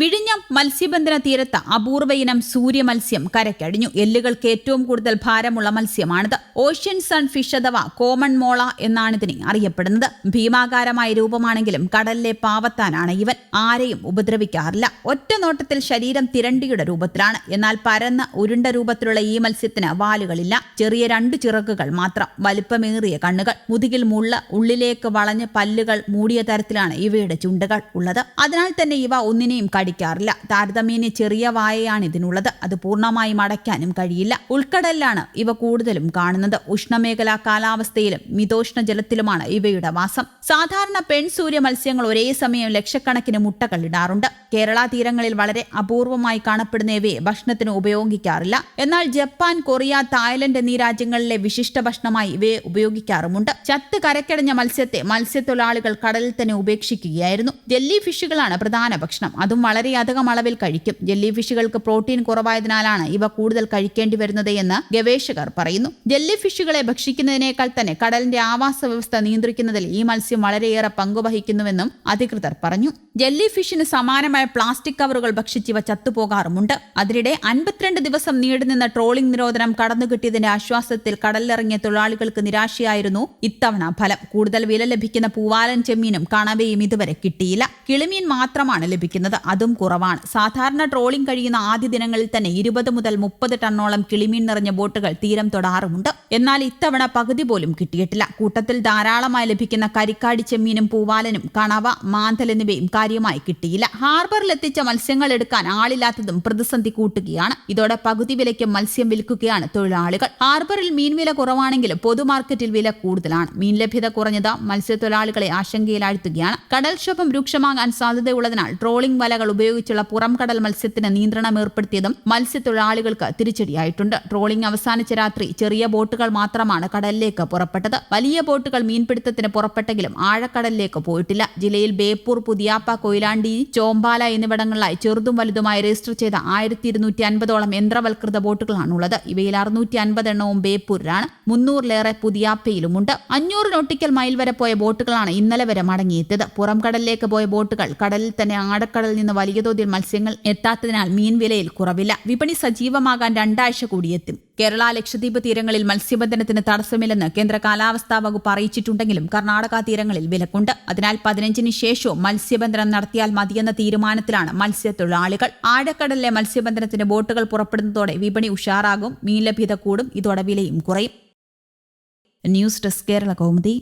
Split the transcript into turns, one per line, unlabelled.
വിഴിഞ്ഞം മത്സ്യബന്ധന തീരത്ത് അപൂർവ ഇനം സൂര്യ മത്സ്യം കരക്കടിഞ്ഞു. എല്ലുകൾക്ക് ഏറ്റവും കൂടുതൽ ഭാരമുള്ള മത്സ്യമാണിത്. ഓഷ്യൻ സൺ ഫിഷ് അഥവാ കോമൺ മോള എന്നാണ് ഇതിനെ അറിയപ്പെടുന്നത്. ഭീമാകാരമായ രൂപമാണെങ്കിലും കടലിലെ പാവത്താനാണ് ഇവൻ. ആരെയും ഉപദ്രവിക്കാറില്ല. ഒറ്റ നോട്ടത്തിൽ ശരീരം തിരണ്ടിയുടെ രൂപത്തിലാണ്. എന്നാൽ പരന്ന ഉരുണ്ട രൂപത്തിലുള്ള ഈ മത്സ്യത്തിന് വാലുകളില്ല. ചെറിയ രണ്ട് ചിറകുകൾ മാത്രം വലിപ്പമേറിയ കണ്ണുകൾ. മുതുകിൽ മുള്ള ഉള്ളിലേക്ക് വളഞ്ഞ പല്ലുകൾ മൂടിയ തരത്തിലാണ് ഇവയുടെ ചുണ്ടുകൾ ഉള്ളത്. അതിനാൽ തന്നെ ഇവ ഒന്നിനെയും കടിക്കാറില്ല താരതമ്യേന ചെറിയ വായയാണ് ഇതിനുള്ളത്. അത് പൂർണമായും അടയ്ക്കാനും കഴിയില്ല. ഉൾക്കടലിലാണ് ഇവ കൂടുതലും കാണുന്നത്. ഉഷ്ണമേഖലാ കാലാവസ്ഥയിലും മിതോഷ്ണ ജലത്തിലുമാണ് ഇവയുടെ വാസം. സാധാരണ പെൺ സൂര്യ മത്സ്യങ്ങൾ ഒരേ സമയം ലക്ഷക്കണക്കിന് മുട്ടകൾ ഇടാറുണ്ട്. കേരള തീരങ്ങളിൽ വളരെ അപൂർവമായി കാണപ്പെടുന്ന ഇവയെ ഭക്ഷണത്തിന് ഉപയോഗിക്കാറില്ല. എന്നാൽ ജപ്പാൻ കൊറിയ തായ്ലൻഡ് എന്നീ രാജ്യങ്ങളിലെ വിശിഷ്ട ഭക്ഷണമായി ഇവയെ ഉപയോഗിക്കാറുമുണ്ട്. ചത്ത് കരക്കടഞ്ഞ മത്സ്യത്തെ മത്സ്യത്തൊഴിലാളികൾ കടലിൽ തന്നെ ഉപേക്ഷിക്കുകയായിരുന്നു. ജെല്ലി ഫിഷുകളാണ് പ്രധാന ഭക്ഷണം. അതും വളരെയധികം അളവിൽ കഴിക്കും. ജെല്ലി ഫിഷുകൾക്ക് പ്രോട്ടീൻ കുറവായതിനാലാണ് ഇവ കൂടുതൽ കഴിക്കേണ്ടി വരുന്നത് എന്ന് ഗവേഷകർ പറയുന്നു. ജെല്ലി ഫിഷുകളെ ഭക്ഷിക്കുന്നതിനേക്കാൾ തന്നെ കടലിന്റെ ആവാസ വ്യവസ്ഥ നിയന്ത്രിക്കുന്നതിൽ ഈ മത്സ്യം വളരെയേറെ പങ്കുവഹിക്കുന്നുവെന്നും അധികൃതർ പറഞ്ഞു. ജെല്ലി ഫിഷിന് സമാനമായ പ്ലാസ്റ്റിക് കവറുകൾ ഭക്ഷിച്ചിവ ചത്തുപോകാറുമുണ്ട്. അതിനിടെ അൻപത്തിരണ്ട് ദിവസം നീണ്ടുനിന്ന ട്രോളിംഗ് നിരോധനം കടന്നുകിട്ടിയതിന്റെ ആശ്വാസത്തിൽ കടലിലിറങ്ങിയ തൊഴിലാളികൾക്ക് നിരാശയായിരുന്നു ഇത്തവണ ഫലം. കൂടുതൽ വില ലഭിക്കുന്ന പൂവാലൻ ചെമ്മീനും കണവയും ഇതുവരെ കിട്ടിയില്ല. കിളിമീൻ മാത്രമാണ് ലഭിക്കുന്നത് അതും കുറവാണ്. സാധാരണ ട്രോളിംഗ് കഴിയുന്ന ആദ്യ ദിനങ്ങളിൽ തന്നെ ഇരുപത് മുതൽ മുപ്പത് ടണ്ണോളം കിളിമീൻ നിറഞ്ഞ ബോട്ടുകൾ തീരം തൊടാറുമുണ്ട്. എന്നാൽ ഇത്തവണ പകുതി പോലും കിട്ടിയിട്ടില്ല. കൂട്ടത്തിൽ ധാരാളമായി ലഭിക്കുന്ന കരിക്കാടി ചെമ്മീനും പൂവാലനും കണവ മാന്തൽ എന്നിവയും കാര്യമായി കിട്ടിയില്ല. ഹാർബറിൽ എത്തിച്ച മത്സ്യങ്ങൾ എടുക്കാൻ ആളില്ലാത്തതും പ്രതിസന്ധി കൂട്ടുകയാണ്. ഇതോടെ പകുതി വിലയ്ക്ക് മത്സ്യം വിൽക്കുകയാണ് തൊഴിലാളികൾ. ഹാർബറിൽ മീൻ വില കുറവാണെങ്കിലും പൊതുമാർക്കറ്റിൽ വില കൂടുതലാണ്. മീൻ ലഭ്യത കുറഞ്ഞത് മത്സ്യത്തൊഴിലാളികളെ ആശങ്കയിലാഴ്ത്തുകയാണ്. കടൽക്ഷോഭം രൂക്ഷമാകാൻ സാധ്യതയുള്ളതിനാൽ ട്രോളിംഗ് വലകൾ ഉപയോഗിച്ചുള്ള പുറം കടൽ മത്സ്യത്തിന് നിയന്ത്രണം ഏർപ്പെടുത്തിയതും മത്സ്യത്തൊഴിലാളികൾക്ക് തിരിച്ചടിയായിട്ടുണ്ട്. ട്രോളിംഗ് അവസാനിച്ച രാത്രി ചെറിയ ബോട്ടുകൾ മാത്രമാണ് കടലിലേക്ക് പുറപ്പെട്ടത്. വലിയ ബോട്ടുകൾ മീൻപിടുത്തത്തിന് പുറപ്പെട്ടെങ്കിലും ആഴക്കടലിലേക്ക് പോയിട്ടില്ല. ജില്ലയിൽ ബേപ്പൂർ പുതിയാപ്പ കൊയിലാണ്ടി ചോമ്പാല എന്നിവിടങ്ങളിലായി ചെറുതും വലുതുമായി രജിസ്റ്റർ ചെയ്ത ആയിരത്തി ഇരുന്നൂറ്റി അൻപതോളം യന്ത്രവൽകൃത ബോട്ടുകളാണുള്ളത്. ഇവയിൽ അറുന്നൂറ്റി അൻപത് എണ്ണവും ബേപ്പൂരിലാണ്. മുന്നൂറിലേറെ പുതിയാപ്പയിലുമുണ്ട്. അഞ്ഞൂറ് നോട്ടിക്കൽ മൈൽ വരെ പോയ ബോട്ടുകളാണ് ഇന്നലെ വരെ മടങ്ങിയെത്തിയത്. പുറംകടലിലേക്ക് പോയ ബോട്ടുകൾ കടലിൽ തന്നെ ആഴക്കടലിൽ നിന്ന് വലിയ തോതിൽ മത്സ്യങ്ങൾ എത്താത്തതിനാൽ മീൻ വിലയിൽ കുറവില്ല. വിപണി സജീവമാകാൻ രണ്ടാഴ്ച കൂടിയെത്തും കേരള ലക്ഷദ്വീപ് തീരങ്ങളിൽ മത്സ്യബന്ധനത്തിന് തടസ്സമില്ലെന്ന് കേന്ദ്ര കാലാവസ്ഥാ വകുപ്പ് അറിയിച്ചിട്ടുണ്ടെങ്കിലും കർണാടക തീരങ്ങളിൽ വിലക്കുണ്ട്. അതിനാൽ പതിനഞ്ചിന് ശേഷവും മത്സ്യബന്ധനം നടത്തിയാൽ മതിയെന്ന തീരുമാനത്തിലാണ് മത്സ്യത്തൊഴിലാളികൾ. ആഴക്കടലിലെ മത്സ്യബന്ധനത്തിന് ബോട്ടുകൾ പുറപ്പെടുന്നതോടെ വിപണി ഉഷാറാകും മീൻ ലഭ്യത കൂടും ഇതോടെ വിലയും കുറയും. News desk Kerala Kaumudi.